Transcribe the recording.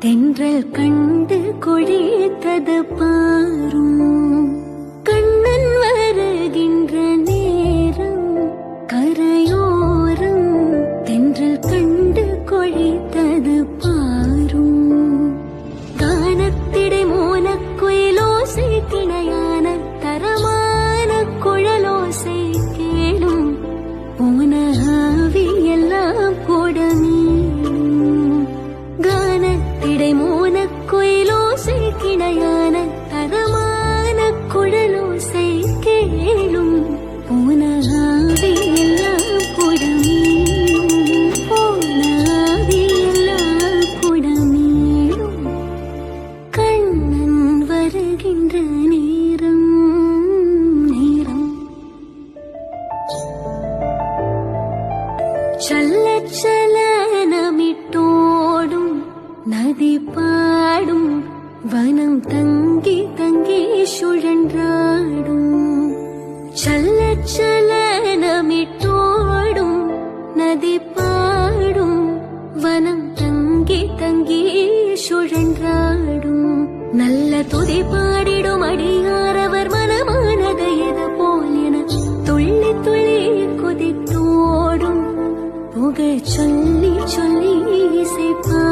தென்றல் கண்டு கொழித்தது பாரும். கண்ணன் வருகின்ற நேரம் கரையோரம் தென்றல் கண்டு கொழித்தது பாரும். கானத்திடை மோனக்குயிலோசை திணையான தரமா வருகின்ற நேரம் நேரம். சல்ல சலனமிட்டோடும் நதி பாடும் வனம் தங்கி தங்கி சுழன்றாடும். சல்ல சலனமிட்டோடும் நதி பாடும் வனம் தங்கி தங்கி சுழன் நல்ல துதி பாடிடும் அடியாரவர் மனமானது எது போல் என துள்ளி துள்ளி குதித்தோடும் புகை சொல்லி சொல்லி இசைப்பா